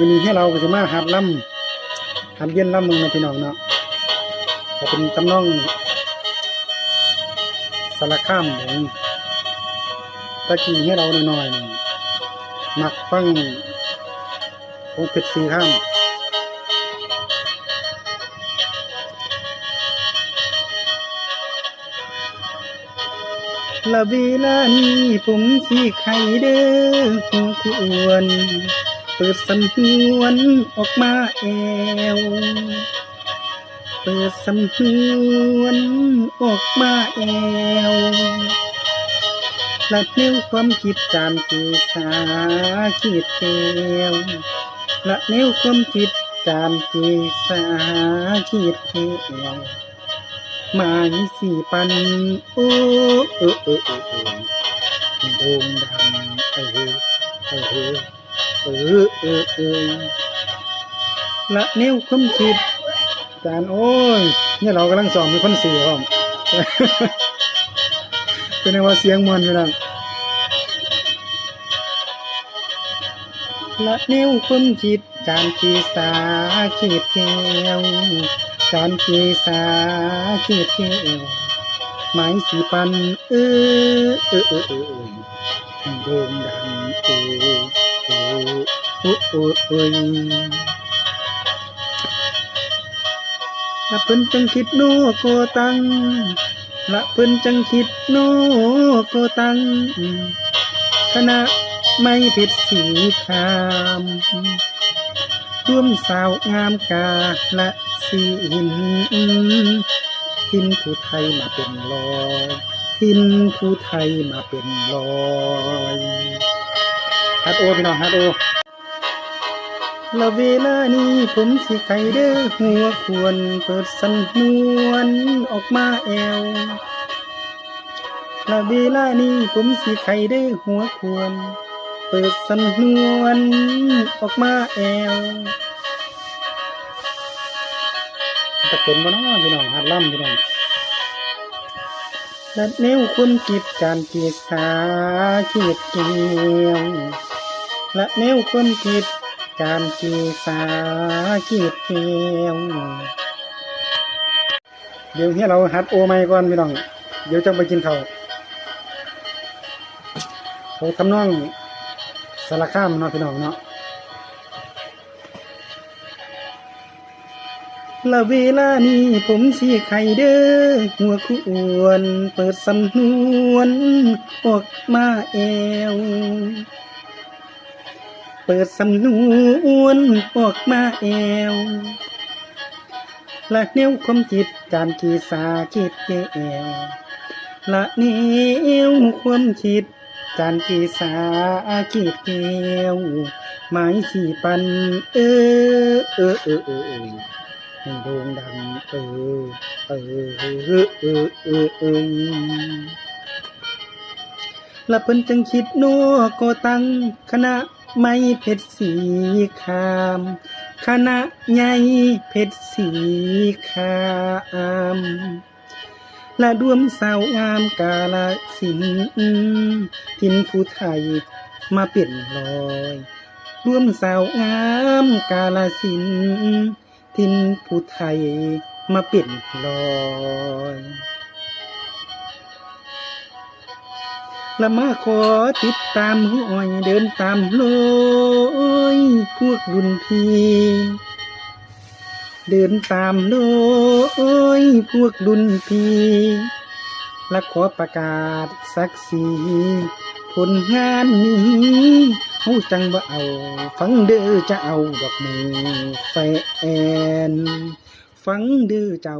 วันนี้ให้เราก็จะมาหัดล่ำหัดเย็นล่ำมึงนะพี่น้องเนาะก็เป็นตำนองสารข้ามหมูตะกี้ให้เราหน่อยๆนี่มักฟังองเพชรสีข้ามละเวลานี้ผมสีไข่เด้อควร เปิดสำนวนออกมาแอว เปิดสำนวนออกมาแอวละเนิ้วความคิดจามกีสาขีดแก้วละเนิ้วความคิดจามกีสาขีดแก้วมายสี่ปัน โอ้เออเออเออเออโด่งดังเออเออ เออเออเออละนิ้วคมคิดการโอ้ยเนี่ยเรากำลังสอนมีคนเสียห้องเป็นไงว่าเสียงมันไปแล้วละนิ้วคมคิดจานกีสาขีดแก้วจานกีสาขีดแก้วหมายสีปันเออเออเออเออเออให้โด่งดังโอ้โอ้โอ้โอ้โอ้ยละเพิ่นจังคิดโนโกตังละเพิ่นจังคิดโนโกตังคณะไม่ผิดสีคามร่วมสาวงามกาละสีหินทินผู้ไทยมาเป็นรอยทินผู้ไทยมาเป็นรอย ฮัดโอพี่น้องฮัดโอละเวลานี้ผมสิไขเด้อหัวควรเปิดสันนวนออกมาแอวละเวลานี้ผมสิไขเด้อหัวควร เปิดสันนวนออกมาแอวตะเป็นบ่เนาะพี่น้องหัดล่ำพี่น้องและแนวคนกิบการกีสาขีดเกียวและแนวคนกิบการกีสาขีดเกียวเดี๋ยวให้เราหัดโอไมก่อนพี่น้อง เดี๋ยวจะไปกินเขาวเขาทำนองสารข้ามเนาะพี่น้องเนาะละเวลานี้ผมสีไข่เด้อหัวควรเปิดสำนวนออกมาแอว เปิดสำนวนออกมาแอวละแนวความจิตจานกีสาคิดแอวละแนวความคิดจานกีสาคิดแก้วหมายสีปันเออเออเออเออเออให้โด่งดังเออเออเออเออเออเออ ละเพิ่นจึงคิดโนโกตังคณะไม่เพชรสีคามคณะใหญ่เพชรสีคามและดวมสาวงามกาลสินทินผู้ไทยมาเปลี่ยนลอยรวมสาวงามกาลสินทินผู้ไทยมาเป็นลอย ละมาขอติดตามห้อยเดินตามลอยพวกรุ่นพี่เดินตามลอยพวกรุ่นพี่และขอประกาศสักสีผลงานนี้เฮาจังว่าเอา ฟังเด้อจะเอาดอกมือแฟนฟังเด้อเจ้า